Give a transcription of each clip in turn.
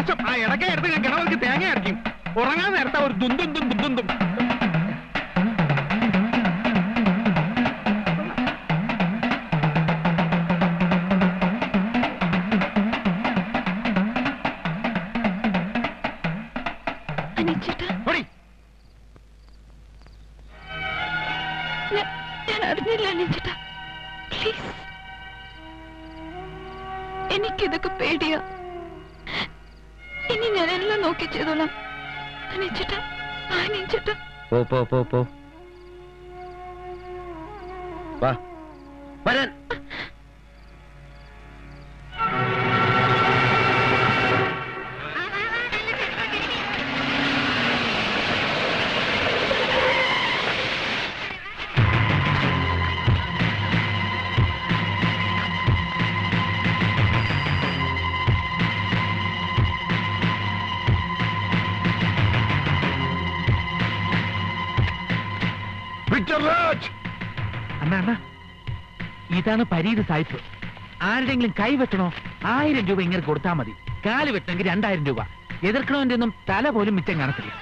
നാശം ആ ഇടയ്ക്ക് എടുത്ത് ഞാൻ കിണവർക്ക് തേങ്ങ അടിക്കും ഉറങ്ങാൻ നേരത്തെ ഒരു ദുന്തും ദും അനിച്ചേട്ടാ. പ്ലീസ്. എനിക്കിതൊക്കെ പേടിയാ. നോക്കി ചെയ്തോളാം പോ പോ പോ പോ. വാ. ഇതാണ് പരീത് സായിപ്പ്. ആരുടെങ്കിലും കൈ വെട്ടണോ ആയിരം രൂപ ഇങ്ങനെ കൊടുത്താൽ മതി. കാൽ വെട്ടണമെങ്കിൽ രണ്ടായിരം രൂപ. എതിർക്കണവന്റെ ഒന്നും തല പോലും മിച്ചം കാണത്തില്ല.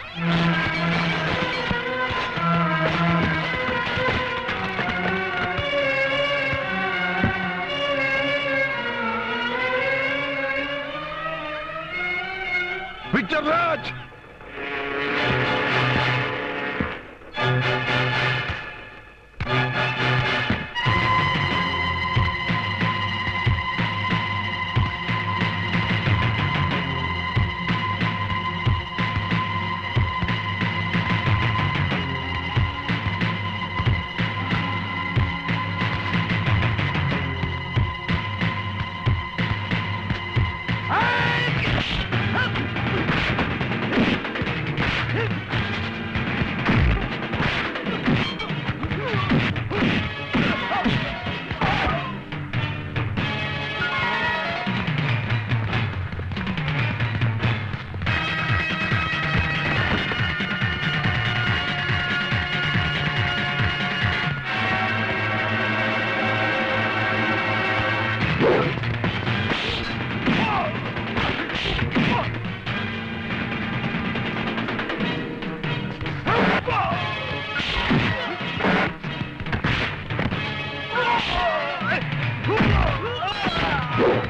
Yeah.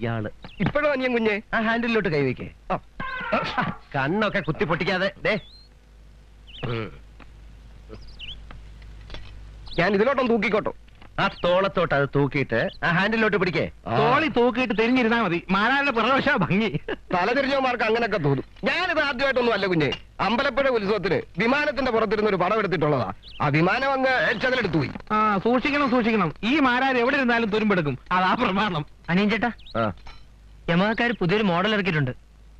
ഇയാൾ. ഇപ്പോഴോ അനിയൻ കുഞ്ഞെ? ആ ഹാൻഡിലോട്ട് കൈവയ്ക്കേ കണ്ണൊക്കെ കുത്തി പൊട്ടിക്കാതെ. ദേ. ഞാൻ ഇതിലോട്ടൊന്ന് തൂക്കിക്കോട്ടോ. ആ തോളത്തോട്ട് അത് തൂക്കിയിട്ട് ആ ഹാൻഡിലോട്ട് പിടിക്കേ. തോളി തൂക്കിയിട്ട് തിരിഞ്ഞിരുന്നാ മതി. മാരാരുടെ പ്രവേശ ഭംഗി. തലതിരിഞ്ഞവന്മാർക്ക് അങ്ങനെയൊക്കെ തോന്നും. ഞാനിത് ആദ്യമായിട്ടൊന്നും അല്ല കുഞ്ഞെ. അമ്പലപ്പുഴ ഉത്സവത്തിന് വിമാനത്തിന്റെ പുറത്തിരുന്ന് ഒരു പടം എടുത്തിട്ടുള്ളതാ. ആ വിമാനം അങ്ങ് ചതിലെടുത്തു പോയി. ആ സൂക്ഷിക്കണം സൂക്ഷിക്കണം. ഈ മാരാർ എവിടെ ഇരുന്നാലും തുരുമ്പെടുക്കും. അതാ പ്രമാണം. അനിയൻ ചേട്ടാ ആ. യമഹക്കാർ പുതിയൊരു മോഡൽ ഇറക്കിയിട്ടുണ്ട്.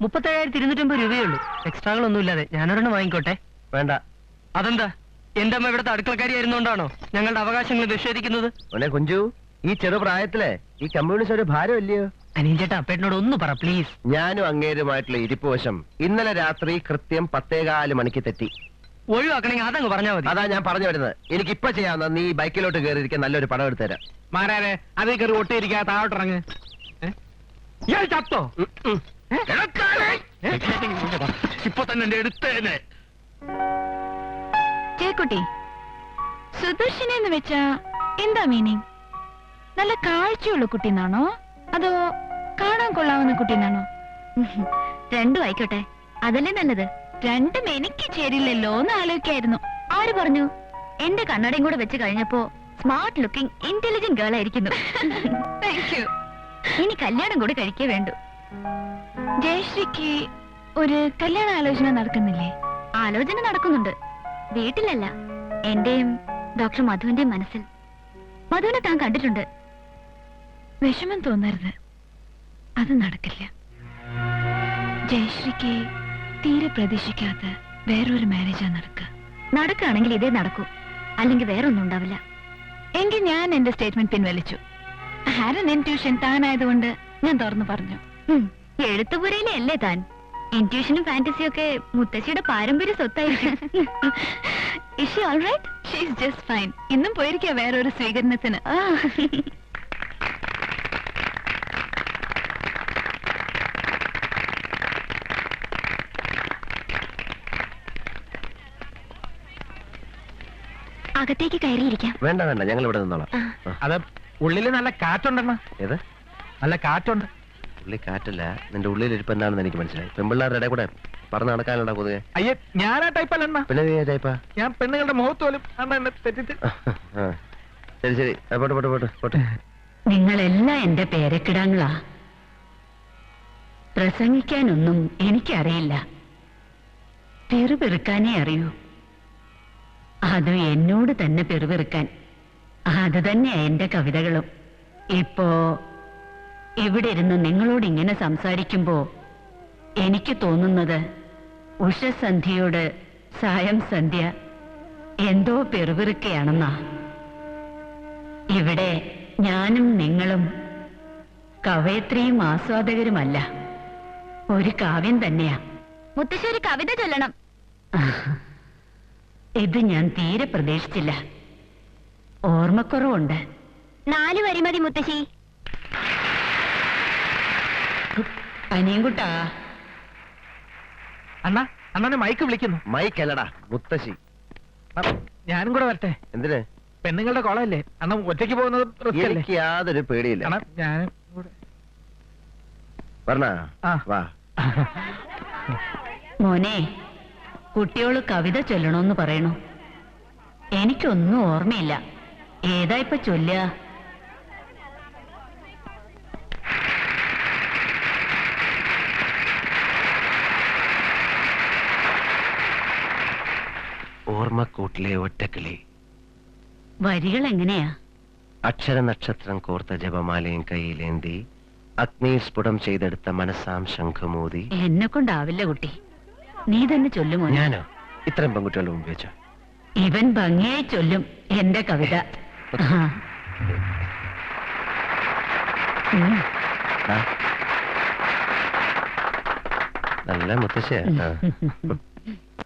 മുപ്പത്തേഴായിരത്തി ഇരുന്നൂറ്റമ്പത് രൂപയേ ഉള്ളൂ. എക്സ്ട്രാകളൊന്നും ഇല്ലാതെ ഞാനൊരെണ്ണം വാങ്ങിക്കോട്ടെ. വേണ്ട. അതെന്താ? എന്റെ അമ്മ ഇവിടുത്തെ അടുക്കളക്കാരി ആയിരുന്നോണ്ടാണോ ഞങ്ങളുടെ അവകാശങ്ങൾ നിഷേധിക്കുന്നത്? മോനെ കുഞ്ചു ഈ ചെറുപ്രായത്തിലെ ഈ കമ്മ്യൂണിസ്റ്റ് ഒരു ഭാരമല്ലയോ? അനിയൻ ചേട്ടാ അപ്പേട്ടനോട് ഒന്ന് പറ പ്ലീസ് ഞാനും അങ്ങേരുമായിട്ടുള്ള ഇരിപ്പ് വശം ഇന്നലെ രാത്രി കൃത്യം പത്തേകാൽ മണിക്ക് തെറ്റി. ഒഴിവാക്കണെങ്കിൽ അതങ്ങ് പറഞ്ഞാൽ മതി. അതാ ഞാൻ പറഞ്ഞു വരുന്നത്. എനിക്ക് ഇപ്പൊ ചെയ്യാവുന്ന നീ ബൈക്കിലോട്ട് കയറിയിരിക്കാൻ നല്ലൊരു പടം എടുത്തു തരാം. മാരാരെ അതേ കയറി ഒട്ടിയിരിക്കാ താഴോട്ടിറങ്ങ്? ഇയാൾ ചത്തോ? ഇപ്പൊ തന്നെ എന്റെ എടുത്തേനെ. ചേക്കുട്ടി സുദർശന എന്ന് വെച്ചാ എന്താ മീനിങ് നല്ല കാഴ്ചയുള്ള കുട്ടിന്നാണോ? അതോ കാണാൻ കൊള്ളാവുന്ന കുട്ടിന്നാണോ? രണ്ടും ആയിക്കോട്ടെ. അതല്ലേ നല്ലത്. രണ്ടും എനിക്ക് ചേരില്ലല്ലോ എന്ന് ആലോചിക്കായിരുന്നു. ആര് പറഞ്ഞു? എന്റെ കണ്ണടയും കൂടെ വെച്ച് കഴിഞ്ഞപ്പോ സ്മാർട്ട് ലുക്കിംഗ് ഇന്റലിജന്റ് ഗേൾ ആയിരിക്കുന്നു. ഇനി കല്യാണം കൂടെ കഴിക്കേ വേണ്ടു. ജയശ്രീക്ക് ഒരു കല്യാണ ആലോചന നടക്കുന്നില്ലേ? ആലോചന നടക്കുന്നുണ്ട്. വീട്ടിലല്ല. എന്റെയും ഡോക്ടർ മധുവിന്റെയും മനസ്സിൽ. മധുവിനെ താൻ കണ്ടിട്ടുണ്ട്. വിഷമം തോന്നരുത്. അത് നടക്കില്ല. ജയശ്രീക്ക് തീരെ പ്രതീക്ഷിക്കാത്ത വേറൊരു മാരേജാ നടക്കുക. നടക്കുകയാണെങ്കിൽ ഇതേ നടക്കൂ. അല്ലെങ്കിൽ വേറൊന്നും ഉണ്ടാവില്ല. എങ്കിൽ ഞാൻ എന്റെ സ്റ്റേറ്റ്മെന്റ് പിൻവലിച്ചു. ഹാരൻ ട്യൂഷൻ താനായതുകൊണ്ട് ഞാൻ തുറന്നു പറഞ്ഞു. എഴുത്തുപുരയിലെ അല്ലേ താൻ? ഇന്റ്യൂഷനും ഫാന്റസിയും ഒക്കെ മുത്തശ്ശിയുടെ പാരമ്പര്യ സ്വത്തായിരിക്കും. ജസ്റ്റ് ഫൈൻ ഇന്നും പോയിരിക്കുക വേറൊരു സ്വീകരണത്തിന്. അകത്തേക്ക് കയറിയിരിക്കാം. വേണ്ട വേണ്ട. ഞങ്ങൾ ഇവിടെ നിന്നോളാം അത് ഉള്ളിൽ നല്ല കാറ്റുണ്ടെന്നാ. ഏത്? നല്ല കാറ്റുണ്ട്. ഉള്ളി കാറ്റല്ല. നിന്റെ ഉള്ളിലിരിപ്പ് എന്താണെന്ന് എനിക്ക് മനസ്സിലായി. പെമ്പിള്ളാരുടെ കൂടെ പറന്ന് നടക്കാനുള്ള പൊതുവെ. അയ്യേ ഞാനാ ടൈപ്പല്ല എണ്ണ പിന്നെ നീ ടൈപ്പാ ഞാൻ പെണ്ണുങ്ങളുടെ മുഖത്ത് പോലും അണ്ണ എന്നെ തെറ്റിച്ച് ശരി ശരി. ആ, പോട്ടെ പോട്ടെ പോട്ടെ പോട്ടെ. നിങ്ങളെല്ലാം എന്റെ പേരക്കിടാങ്ങളാ. പ്രസംഗിക്കാനൊന്നും എനിക്കറിയില്ല. പെറുപെറുക്കാനേ അറിയൂ. അത് എന്നോട് തന്നെ പെറുപെറുക്കാൻ. അത് തന്നെയാ എന്റെ കവിതകളും. ഇപ്പോ ഇവിടെ ഇരുന്ന് നിങ്ങളോട് ഇങ്ങനെ സംസാരിക്കുമ്പോ എനിക്ക് തോന്നുന്നത് ഉഷസന്ധ്യയോട് സായം സന്ധ്യ എന്തോ പെറുപെറുക്കയാണെന്നാ. ഇവിടെ ഞാനും നിങ്ങളും കവയത്രിയും ആസ്വാദകരുമല്ല ഒരു കാവ്യം തന്നെയാ. മുത്തശ്ശി ഒരു കവിത ചൊല്ലണം. ഇത് ഞാൻ തീരെ പ്രതീക്ഷിച്ചില്ല. ഓർമ്മക്കുറവുണ്ട്. നാല് വരി മതി മുത്തശ്ശി. അനിയൻകുട്ടാ. അണ്ണാ അണ്ണാനെ മൈക്ക് വിളിക്കുന്നു. മൈക്കല്ലടാ മുത്തശ്ശി. ഞാനും കൂടെ വരട്ടെ. എന്തിന്? പെണ്ണുങ്ങളുടെ കോളല്ലേ? അണ്ണ ഒറ്റയ്ക്ക് പോകുന്നത് റിസ്ക് അല്ലേ? എനിക്ക് യാതൊരു പേടിയില്ല. അണ്ണാ ഞാനും കൂടെ. പറഞ്ഞ ആ. വാ. മോനെ കുട്ടിയോൾ കവിത ചൊല്ലണോന്ന് പറയണു. എനിക്കൊന്നും ഓർമ്മയില്ല. ഏതാ ഇപ്പൊ ചൊല്ലുക? ഓർമ്മക്കൂട്ടിലെ ഒറ്റക്കിളി. വരികൾ എങ്ങനെയാ അക്ഷര നക്ഷത്രം കോർത്ത ജപമാലയും കയ്യിലേന്തി അഗ്നി സ്ഫുടം ചെയ്തെടുത്ത മനസ്സാം ശംഖുമൂതി എന്നെ കൊണ്ടാവില്ല കുട്ടി. നീ തന്നെ ചൊല്ലുമോ ഞാനോ? ഇത്രയും പെൺകുട്ടികളുടെ മുമ്പ് വെച്ചോ? ഇവൻ ഭംഗിയായി ചൊല്ലും എന്റെ കവിത. നല്ല മുത്തശ്ശ.